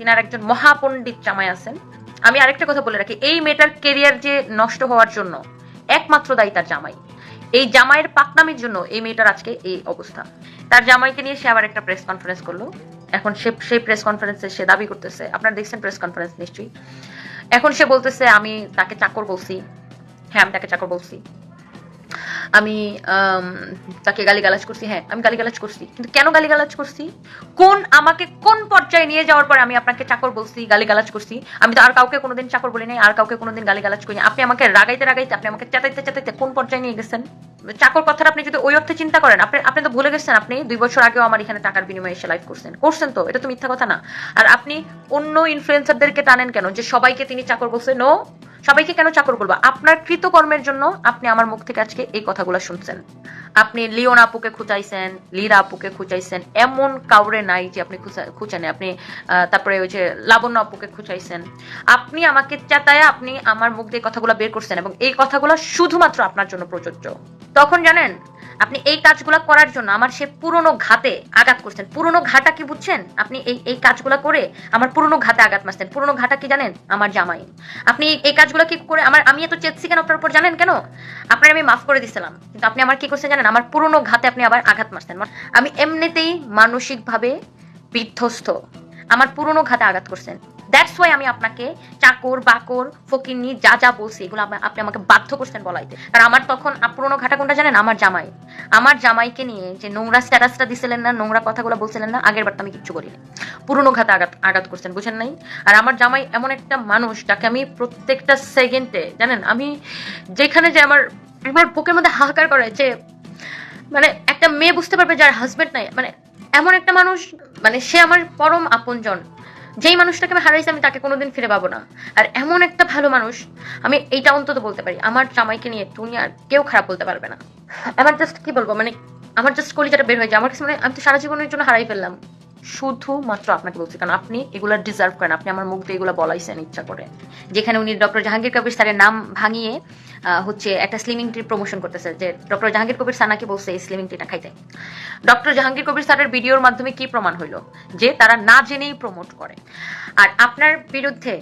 তিনার একজন মহাপণ্ডিত জামাই আছেন। আমি আরেকটা কথা বলে রাখি, এই মেয়েটার কেরিয়ার যে নষ্ট হওয়ার জন্য একমাত্র দায়ী তার জামাই। এই জামাইয়ের পাকনামির জন্য এই মেয়েটার আজকে এই অবস্থা। তার জামাইকে নিয়ে সে আবার একটা প্রেস কনফারেন্স করল। এখন সে, সেই প্রেস কনফারেন্সে সে দাবি করতেছে, আপনারা দেখছেন প্রেস কনফারেন্স নিশ্চয়ই। এখন সে বলতেছে, আমি তাকে চাকর বলছি। হ্যাঁ আমি তাকে চাকর বলছি। আমি তাকে গালিগালাজ করছি হ্যাঁ আমি গালিগালাজ করছি। কিন্তু কেন গালিগালাজ করছি? কোন, আমাকে কোন পর্যায়ে নিয়ে যাওয়ার পরে আমি আপনাকে চাকর বলছি, গালিগালাজ করছি? আমি তো আর কাউকে কোনোদিন চাকর বলি নাই, আর কাউকে কোনোদিন গালিগালাজ করি আপনি আমাকে রাগাইতে রাগাইতে, আপনি আমাকে চেতাইতে চেতাইতে কোন পর্যায়ে নিয়ে গেছেন? চাকর কথাটা আপনি যদি ওই অর্থে চিন্তা করেন, আপনি আপনি তো ভুলে গেছেন, আপনি দুই বছর আগেও আমার এখানে টাকার বিনিময়ে এসে লাইভ করছেন। করছেন তো, এটা তো মিথ্যা কথা না। আর আপনি অন্য ইনফ্লুয়েন্সারদেরকে টানেন কেন? যে সবাইকে তিনি চাকর বলছে নো সবাইকে কেন চাকর বলব? আপনার কৃতকর্মের জন্য আপনি আমার মুখ থেকে আজকে এই কথাগুলো শুনছেন। আপনি লিওন আপুকে খুঁচাইছেন, লিরা আপুকে খুঁচাইছেন, এমন কাউরে নাই যে আপনি খুঁচা- খুঁচানে আপনি তারপরে ওই যে লাবণ্য আপুকে খুঁচাইছেন। আপনি আমাকে চেতায় আপনি আমার মুখ দিয়ে কথাগুলো বের করছেন এবং এই কথাগুলো শুধুমাত্র আপনার জন্য প্রযোজ্য। তখন জানেন আপনি এই কাজগুলো করার জন্য আমার সে পুরনো ঘাতে আঘাত করছেন। পুরনো ঘাটা কি বুঝছেন? আপনি এই এই কাজগুলো করে আমার পুরনো ঘাতে আঘাত মারছেন। পুরনো ঘাটা কি জানেন? আমার জামাই। আপনি এই কাজগুলো কি করে আমার, আমি এত চেয়েছি কেন আপনার উপর জানেন কেন? আপনার আমি মাফ করে দিছিলাম। কিন্তু আপনি আমার কি করছেন জানেন? আমার পুরনো ঘাতে আপনি আবার আঘাত মারছেন। আমি এমনিতেই মানসিকভাবে বিধ্বস্ত। আমার পুরনো ঘাতে আঘাত করছেন। দ্যাটস ওয়াই আমি আপনাকে চাকর, বাকর ফকিরনি যা যা বলছি, এগুলো আপনি- আমাকে বাধ্য করছেন বলাইতে। কারণ আমার তখন পুরনো ঘাটা কোনটা জানেন? আমার জামাই। আমার জামাইকে নিয়ে যে নোংরা স্ট্যাটাসটা দিছিলেন না, নোংরা কথাগুলো বলছিলেন না, আগের বার তো আমি কিচ্ছু করিনি। পুরনো ঘাতে আঘাত আঘাত করছেন, বুঝেন নাই? আর আমার জামাই এমন একটা মানুষ, যাকে আমি প্রত্যেকটা সেকেন্ডে জানেন? আমি যেখানে যে আমার আমার বুকের মধ্যে হাহাকার করে যে মানে একটা মেয়ে বুঝতে পারবে যার হাজবেন্ড নাই। মানে এমন একটা মানুষ মানে সে আমার পরম আপনজন। যেই মানুষটাকে আমি হারাইছি, আমি তাকে কোনোদিন ফিরে পাবো না। আর এমন একটা ভালো মানুষ, আমি এইটা অন্তত বলতে পারি, আমার জামাইকে নিয়ে তুমি আর কেউ খারাপ বলতে পারবে না। আমার জাস্ট কি বলব মানে আমার জাস্ট কলিজাটা বের হয়ে যায়। আমার কাছে মানে আমি তো সারা জীবনের জন্য হারাই ফেললাম। শুধুমাত্র আপনাকে বলছি, কারণ আপনি এগুলা ডিজার্ভ করেন, আপনি আমার মুখ দিয়ে এগুলো বলাইছেন ইচ্ছা করে। যেখানে উনি ডক্টর জাহাঙ্গীর কবির স্যারের নাম ভাঙিয়ে হচ্ছে একটা স্লিমিং টি প্রমোশন করতেছে, যে ডক্টর জাহাঙ্গীর কবির স্যার নাকি বলছে, এই স্লিমিং টিটা খাইতে। ডক্টর জাহাঙ্গীর কবির স্যারের ভিডিওর মাধ্যমে কি প্রমাণ হইল? যে তারা না জেনেই প্রমোট করে। আর আপনার বিরুদ্ধে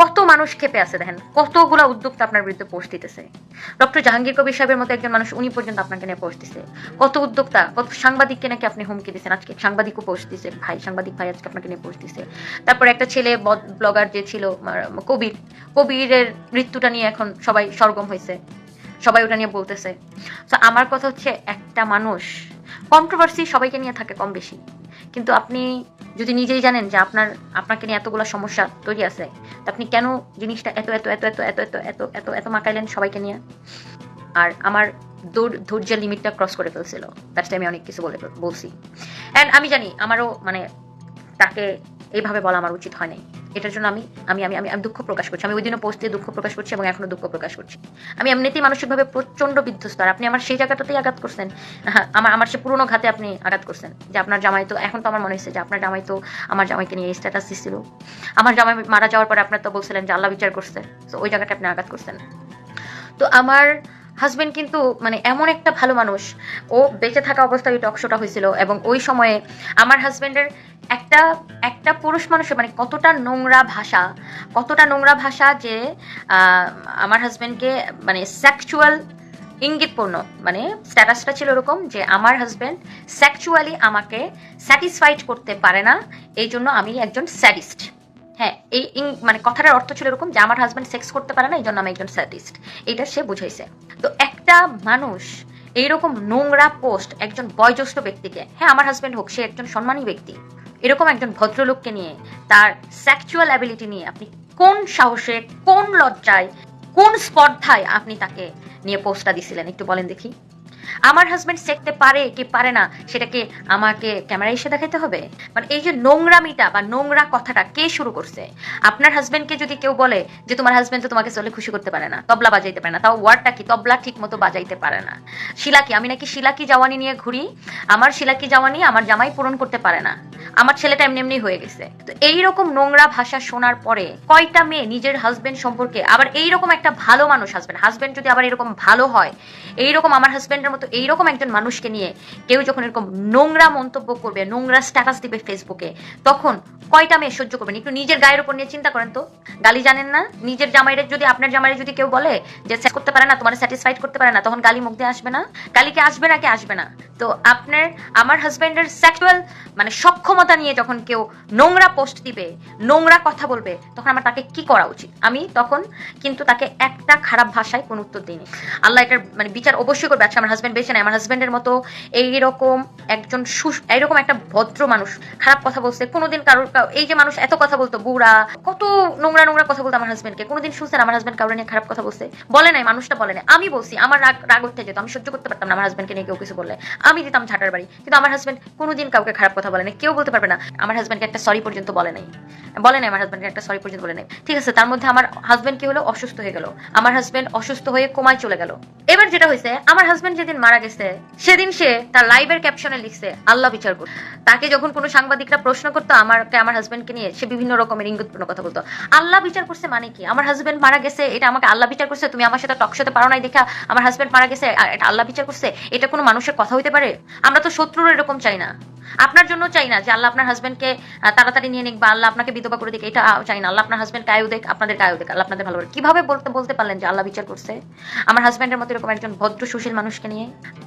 কত মানুষ খেপে আছে দেখেন, কতগুলা উদ্যোক্তা আপনার বিরুদ্ধে পোস্ট দিতেছে। ডক্টর জাহাঙ্গীর কবির সাহেবের মতো একজন মানুষ উনি পর্যন্ত আপনাকে নিয়ে পোস্ট দিছে। কত উদ্যোক্তা, কত সাংবাদিককে নাকি আপনি হুমকি দিচ্ছেন আজকে সাংবাদিকও পোস্ট দিছে, ভাই, সাংবাদিক ভাই আজকে আপনাকে নিয়ে পোস্ট দিছে। তারপর একটা ছেলে ব্লগার যে ছিল কবির, কবিরের মৃত্যুটা নিয়ে এখন সবাই সরগম হয়েছে সবাই ওটা নিয়ে বলতেছে। তো আমার কথা হচ্ছে একটা মানুষ কন্ট্রোভার্সি সবাইকে নিয়ে থাকে কম বেশি। কিন্তু আপনি যদি নিজেই জানেন যে আপনার, আপনাকে নিয়ে এতগুলো সমস্যা তৈরি আছে, তা আপনি কেন জিনিসটা এত এত এত এত এত এত এত এত এত মাকাইলেন সবাইকে নিয়ে? আর আমার ধৈর্যের লিমিটটা ক্রস করে ফেলছিল। দ্যাটস আমি অনেক কিছু বলে বলছি। অ্যান্ড আমি জানি, আমারও মানে তাকে এইভাবে বলা আমার উচিত হয় নাই। এটার জন্য আমি আমি আমি আমি দুঃখ প্রকাশ করছি। আমি ওই দিনও পোস্টে দুঃখ প্রকাশ করছি এবং এখনও দুঃখ প্রকাশ করছি। আমি এমনিতেই মানসিকভাবে প্রচণ্ড বিধ্বস্ত। আর আপনি আমার সেই জায়গাটাতেই আঘাত করছেন। হ্যাঁ, আমার আমার সে পুরোনো ঘাতে আপনি আঘাত করছেন। যে আপনার জামাই তো এখন তো আমার মনে হচ্ছে যে আপনার জামাই তো আমার জামাইকে নিয়ে স্ট্যাটাস দিচ্ছিল আমার জামাই মারা যাওয়ার পরে আপনার তো বলছিলেন যে আল্লাহ বিচার করছে। তো ওই জায়গাটা আপনি আঘাত করছেন। তো আমার হাজবেন্ড কিন্তু মানে এমন একটা ভালো মানুষ। ও বেঁচে থাকা অবস্থায় ওই টকশোটা হয়েছিল এবং ওই সময়ে আমার হাজবেন্ডের একটা একটা পুরুষ মানুষের মানে কতটা নোংরা ভাষা, কতটা নোংরা ভাষা যে আমার হাজবেন্ডকে মানে সেক্সুয়াল ইঙ্গিতপূর্ণ মানে স্ট্যাটাসটা ছিল এরকম যে আমার হাজব্যান্ড সেক্সুয়ালি আমাকে স্যাটিসফাইড করতে পারে না, এই জন্য আমি একজন স্যাডিস্ট হ্যাঁ এই মানে কথাটার অর্থ ছিল এরকম যে আমার হাজবেন্ড সেক্স করতে পারে না, এই জন্য আমি একজন স্যাডিস্ট এটা সে বুঝাইছে। তো একটা মানুষ এইরকম নোংরা পোস্ট একজন বয়োজ্যেষ্ঠ ব্যক্তিকে হ্যাঁ আমার হাজবেন্ড হোক, সে একজন সম্মানী ব্যক্তি, এরকম একজন ভদ্রলোককে নিয়ে, তার সেক্সুয়াল অ্যাবিলিটি নিয়ে আপনি কোন সাহসে, কোন লজ্জায়, কোন স্পর্ধায় আপনি তাকে নিয়ে পোস্টটা দিছিলেন? একটু বলেন দেখি। আমার হাজবেন্ড শিখতে পারে কি পারে না, সেটাকে আমাকে ক্যামেরা এসে দেখাতে হবে? মানে এই যে নোংরামিটা বা নোংরা কথাটা কে শুরু করছে? আপনার হাজবেন্ডকে যদি কেউ বলে যে তোমার হাজবেন্ড তো তোমাকে চলে খুশি করতে পারে না, তবলা বাজাইতে পারে না, তাও ওয়ার্ডটা কি? তবলা ঠিক মতো বাজাইতে পারে না। শিলাকি আমি নাকি শিলাকি জাওয়ানি নিয়ে ঘুরি? আমার শিলাকি জাওয়ানি? আমার জামাই পূরণ করতে পারে না। আমার ছেলেটা এমনি এমনি হয়ে গেছে। তো এইরকম নোংরা ভাষা শোনার পরে কয়টা মেয়ে নিজের হাজবেন্ড সম্পর্কে আবার এইরকম একটা ভালো মানুষ হাজবেন্ড হাজবেন্ড যদি আবার এরকম ভালো হয়, এইরকম আমার হাজবেন্ডের মতো এইরকম একজন মানুষকে নিয়ে কেউ যখন এরকম নোংরা মন্তব্য করবে, নোংরা স্ট্যাটাস দিবে ফেসবুকে তখন কয়টা মেয়ে সহ্য করবেন? একটু নিজের গায়ের উপর নিয়ে চিন্তা করেন তো। গালি জানেন না? নিজের জামাইরে যদি, আপনার জামাইরে যদি কেউ বলে যে set করতে পারে না, তোমার স্যাটিসফাইড করতে পারে না, তখন গালি মুখ দিয়ে আসবে না? গালি কি আসবে না কি আসবে না? তো আপনার, আমার হাজবেন্ডের সেক্সুয়াল মানে সক্ষমতা নিয়ে যখন কেউ নোংরা পোস্ট দিবে, নোংরা কথা বলবে, তখন আমার তাকে কি করা উচিত? আমি তখন কিন্তু তাকে একটা খারাপ ভাষায় কোনো উত্তর দিইনি। আল্লাহ এটার মানে বিচার অবশ্যই করবে। আজকে আমার হাজবেন্ড বেঁচে নেয় আমার হাজবেন্ডের মতো এইরকম একজন এইরকম একটা ভদ্র মানুষ, খারাপ কথা বলছে, কোনোদিন কারোর এই যে মানুষ এত কথা বলতো, বুড়া, কত নোংরা নোংরা কথা বলতো আমার হাজবেন্ডকে কোনোদিন শুনছেন আমার হাজবেন্ড কারোর নিয়ে খারাপ কথা বলছে? বলে নাই, মানুষটা বলে নাই। আমি বলছি, আমার রাগ রাগ উঠতে যেত, আমি সহ্য করতে পারতাম না আমার হাজবেন্ডকে নিয়ে কেউ কিছু বললে। আমি দিতাম ঝাঁটার বাড়ি, কিন্তু আমার হাজবেন্ড কোনোদিন কাউকে খারাপ কথা বলে নাই, কেউ বলতে পারবে না, আমার হাজবেন্ডকে একটা সরি পর্যন্ত বলে নাই। বলে নাই, আমার হাজবেন্ডকে একটা সরি পর্যন্ত বলে নাই। ঠিক আছে, তার মধ্যে আমার হাজবেন্ড কি হলো? অসুস্থ হয়ে গেল। আমার হাজবেন্ড অসুস্থ হয়ে কোমায় চলে গেল। এবার যেটা হয়েছে, আমার হাজবেন্ড যেদিন মারা গেছে, সেদিন সে তার লাইভের ক্যাপশনে লিখছে, আল্লাহ বিচার করুন। তাকে যখন কোনো সাংবাদিকরা প্রশ্ন করতো আমাকে আমার হাজবেন্ডকে নিয়ে, সে বিভিন্ন রকমের ইঙ্গিতপূর্ণ কথা বলতো। আল্লাহ বিচার করছে মানে কি? আমার হাজবেন্ড মারা গেছে, এটা আমাকে আল্লাহ বিচার করছে? তুমি আমার সাথে টক টকশোতে পারো নাই দেখা আমার হাজবেন্ড মারা গেছে এটা আল্লাহ বিচার করছে? এটা কোনো মানুষের কথা হইতে পারে? আমরা তো শত্রুর এরকম চাই না। আপনার জন্য চাই না যে আল্লাহ আপনার হাজবেন্ডকে তাড়াতাড়ি নিয়ে নিক বা আল্লাহ আপনাকে বিধবা করে দিক, এটা চাই না। আল্লাহ আপনার হাজবেন্ড কায়ু দেখ আপনাদের কায়ু দেখ, আল্লাহ আপনাদের ভালো কীভাবে বলতে বলতে পারলেন যে আল্লাহ বিচার করছে? আমার হাজবেন্ডের মতো এরকম একজন ভদ্র, সুশীল মানুষকে নিয়ে।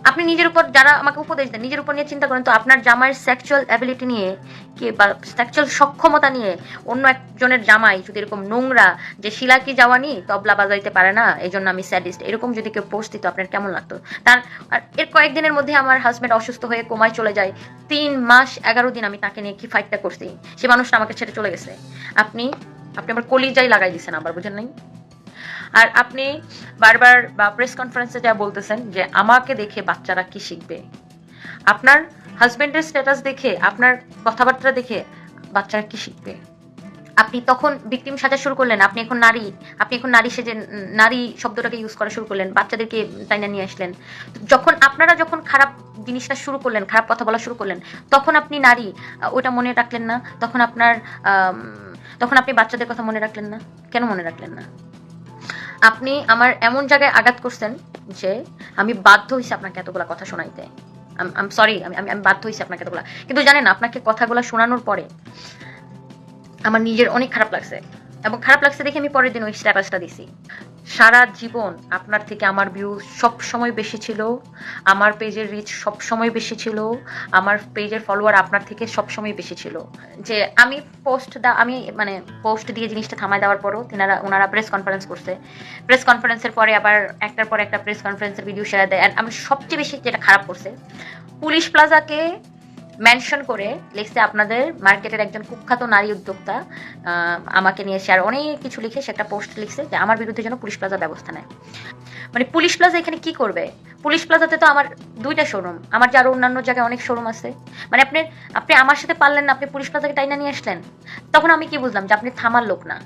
আপনি নিজের উপর যারা আমাকে উপদেশ দেন, নিজের উপর নিয়ে চিন্তা করেন তো আপনার জামাইয়ের সেক্সুয়াল অ্যাবিলিটি নিয়ে কি বা সেক্সুয়াল সক্ষমতা নিয়ে অন্য একজনের জামাই যদি এরকম নোংরা যে শিলা কি যাওয়ানি, তবলা বাজাইতে পারে না এই জন্য আমি স্যাডিস্ট এরকম যদি কেউ পোস্ট দিত, আপনার কেমন লাগতো? তার এর কয়েকদিনের মধ্যে আমার হাজবেন্ড অসুস্থ হয়ে কোমায় চলে যায়। তিন মাস, এগারো দিন আমি তাকে নিয়ে কি ফাইটটা করছি, সে মানুষটা আমাকে ছেড়ে চলে গেছে। আপনি আপনি আমার কলিজাই লাগাই দিচ্ছেন আবার, বুঝেন নাই? আর আপনি বারবার বা প্রেস কনফারেন্সে যা বলতেছেন যে আমাকে দেখে বাচ্চারা কি শিখবে, আপনার হাজব্যান্ডের স্ট্যাটাস দেখে, আপনার কথাবার্তা দেখে বাচ্চারা কি শিখবে? আপনি তখন ভিকটিম সাজা শুরু করলেন, আপনি এখন নারী, আপনি এখন নারী সেজে, নারী শব্দটাকে ইউজ করা শুরু করলেন, বাচ্চাদেরকে তাইনা নিয়ে আসলেন। যখন আপনারা যখন খারাপ জিনিসটা শুরু করলেন, খারাপ কথা বলা শুরু করলেন, তখন আপনি নারী ওটা মনে রাখলেন না? তখন আপনার তখন আপনি বাচ্চাদের কথা মনে রাখলেন না? কেন মনে রাখলেন না? আপনি আমার এমন জায়গায় আঘাত করছেন যে আমি বাধ্য হয়েছি আপনাকে এতগুলা কথা শোনাইতে। আম সরি আমি আমি বাধ্য হয়েছি আপনাকে এতগুলা। কিন্তু জানেন, আপনাকে কথাগুলো শোনানোর পরে আমার নিজের অনেক খারাপ লাগছে। এবং খারাপ লাগছে দেখে আমি পরের দিন ওই স্ট্যাটাসটা দিছি। সারা জীবন আপনার থেকে আমার ভিউ সব সময় বেশি ছিল, আমার পেজের রিচ সব সময় বেশি ছিল, আমার পেজের ফলোয়ার আপনার থেকে সব সময় বেশি ছিল। যে আমি পোস্ট দা, আমি মানে পোস্ট দিয়ে জিনিসটা থামায় দেওয়ার পরও তিনারা ওনারা প্রেস কনফারেন্স করছে। প্রেস কনফারেন্সের পরে আবার একটার পর একটা প্রেস কনফারেন্সের ভিডিও শেয়ার দেয়। আমি সবচেয়ে বেশি যেটা খারাপ করছে পুলিশ প্লাজাকে মেনশন করে লিখছে আপনাদের মার্কেটের একজন কুখ্যাত নারী উদ্যোক্তা আমাকে নিয়ে শেয়ার অনেক কিছু লিখে সেটা পোস্ট লিখছে যে আমার বিরুদ্ধে যেন পুলিশ প্লাজা ব্যবস্থা নেয়। মানে পুলিশ প্লাজা এখানে কি করবে? পুলিশ প্লাজাতে তো আমার দুইটা শোরুম আমার যে অন্যান্য জায়গায় অনেক শোরুম আছে। মানে আপনি আপনি আমার সাথে পারলেন না, আপনি পুলিশ প্লাজাকে টাইনা নিয়ে আসলেন? তখন আমি কি বুঝলাম যে আপনি থামার লোক না?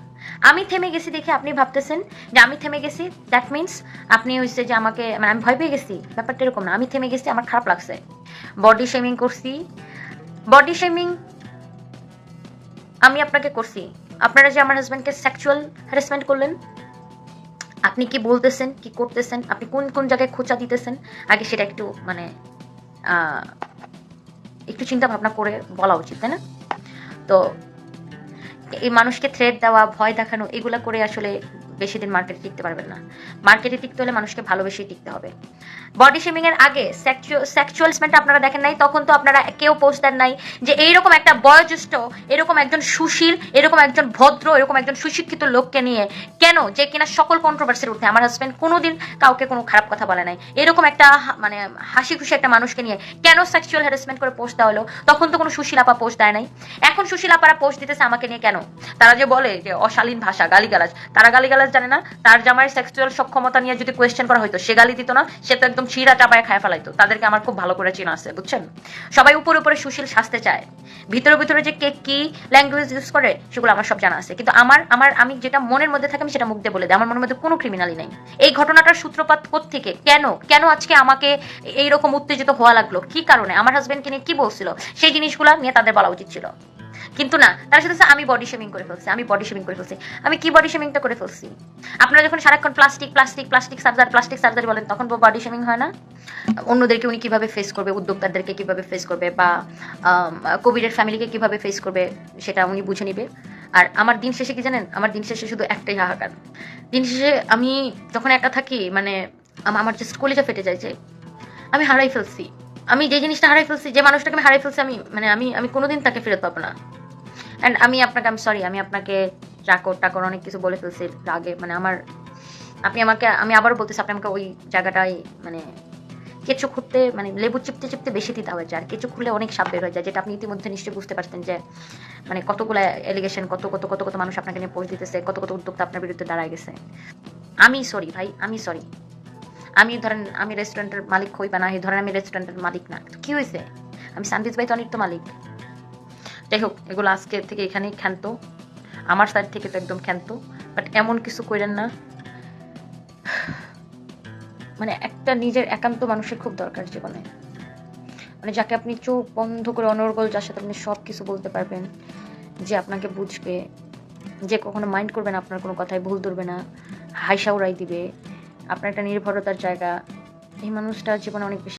আমি থেমে গেছি দেখে আপনি ভাবতেছেন যে আমি থেমে গেছি? দ্যাট মিনস আপনি হচ্ছে যে আমাকে মানে আমি ভয় পেয়ে গেছি। ব্যাপারটা এরকম না। আমি থেমে গেছি, আমার খারাপ লাগছে। বডি শেমিং করছি। বডি শেমিং আমি আপনাকে করছি। আপনারা যে আমার হাজব্যান্ডকে সেক্সুয়াল হ্যারাসমেন্ট করলেন আপনি কি বলতেছেন, কি করতেছেন, আপনি কোন কোন জায়গায় খোঁচা দিতেছেন? আগে সেটা একটু মানে একটু চিন্তা ভাবনা করে বলা উচিত, তাই না? তো এই মানুষকে থ্রেট দেওয়া, ভয় দেখানো, এগুলা করে আসলে বেশি দিন মার্কেটে টিকতে পারবেন না। মার্কেটে টিকতে হলে মানুষকে ভালোবেসেই টিকতে হবে। বডি শেমিং এর আগে সেক্সুয়ালসমেন্ট আপনারা দেখেন নাই, তখন তো আপনারা কেউ পোস্ট দেন নাই যে এইরকম একটা বয়োজ্যেষ্ঠ, এরকম একজন সুশীল, এরকম একজন ভদ্র, এরকম একজন সুশিক্ষিত লোককে নিয়ে কেন? যে কিনা সকল কন্ট্রোভার্সির উঠে আমার হাজবেন্ড কোনোদিন কাউকে কোনো খারাপ কথা বলে নাই। এরকম একটা মানে হাসি খুশি একটা মানুষকে নিয়ে কেন সেক্সুয়াল হ্যারাসমেন্ট করে পোস্ট দেওয়া হলো? তখন তো কোনো সুশীল আপা পোস্ট দেয় নাই। এখন সুশীল আপারা পোস্ট দিতেছে আমাকে নিয়ে কেন? তারা যে বলে যে অশালীন ভাষা, গালিগালাজ, তারা গালিগালাজ জানে না, তার জামাইয়ের সেক্সুয়াল সক্ষমতা নিয়ে যদি কোয়েশ্চেন করা হতো সে গালি দিত না, সে তো একদম ছিঁড়া চাপায় খায় ফেলাইতো। তাদেরকে আমার খুব ভালো করে চেনা আছে, বুঝছেন? সবাই উপরে উপরে সুশীল সাজতে চায়। ভিতরে ভিতরে যে কে কি ল্যাঙ্গুয়েজ ইউজ করে, সেগুলো আমার সব জানা আছে। কিন্তু আমার আমার, আমি যেটা মনের মধ্যে থাকে, আমি সেটা মুখ দিয়ে বলে দিই। আমার মনের মধ্যে কোনো ক্রিমিনালই নেই। এই ঘটনাটার সূত্রপাত থেকে কেন? কেন আজকে আমাকে এইরকম উত্তেজিত হওয়া লাগল? কি কারণে? আমার হাজবেন্ডকে নিয়ে কি বলছিল? সেই জিনিসগুলো নিয়ে তাদের বলা উচিত ছিল। কিন্তু না, তার সাথে আমি বডি শেমিং করে ফেলছি, আমি বডি শেমিং করে ফেলছি। আমি কি বডি শেমিংটা করে ফেলছি? আপনারা যখন সারাক্ষণ plastic plastic plastic surgery plastic surgery বলেন, তখন বডি শেমিং হয় না? অন্যদেরকে উনি কীভাবে ফেস করবে, উদ্যোক্তাদেরকে কীভাবে ফেস করবে, বা কোভিডের ফ্যামিলিকে কীভাবে ফেস করবে, সেটা উনি বুঝে নিবে। আর আমার দিন শেষে কি জানেন? আমার দিন শেষে শুধু একটাই হাহাকার। দিন শেষে আমি যখন একা থাকি মানে আম- আমার জাস্ট কলেজা ফেটে যায় যে, আমি হারাই ফেলছি। আমি যে জিনিসটা হারাই ফেলছি, যে মানুষটাকে আমি হারাই ফেলছি, আমি মানে আমি আমি কোনোদিন তাকে ফেরত পাবো না। অ্যান্ড আমি আপনাকে আমি সরি আমি আপনাকে চাকর টাকর অনেক কিছু বলে ফেলছি রাগে মানে আমার, আপনি আমাকে, আমি আবারও বলতেছি, আপনি আমাকে ওই জায়গাটায় মানে কেঁচো খুঁড়তে মানে লেবু চিপতে চিপতে বেশি দিতে হয়েছে আর কেঁচো খুলে অনেক সাপ বের হয়ে যায়, যেটা আপনি ইতিমধ্যে নিশ্চয়ই বুঝতে পারছেন যে মানে কতগুলো এলিগেশন কত কত কত কত মানুষ আপনাকে নিয়ে পোস্ট দিতেছে, কত কত উদ্যোক্তা আপনার বিরুদ্ধে দাঁড়ায় গেছে। আমি সরি ভাই, আমি সরি আমি ধরেন, আমি রেস্টুরেন্টের মালিক হই বা না হই, ধরেন আমি রেস্টুরেন্টের মালিক না কি হয়েছে আমি সানদিস ভাই তো অনেক তো মালিক। যাই হোক, এগুলো আজকে থেকে এখানেই ক্ষান্ত। আমার সাইড থেকে তো একদম ক্ষান্ত বাট এমন কিছু করেন না। মানে একটা নিজের একান্ত মানুষের খুব দরকার জীবনে। মানে যাকে আপনি চোখ বন্ধ করে অনর্গল, যার সাথে আপনি সব কিছু বলতে পারবেন, যে আপনাকে বুঝবে, যে কখনো মাইন্ড করবে না আপনার কোনো কথায়, ভুল ধরবে না, হাইসা উড়াই দিবে। আপনার একটা নির্ভরতার জায়গা। এই মানুষটা জীবনে অনেক বেশি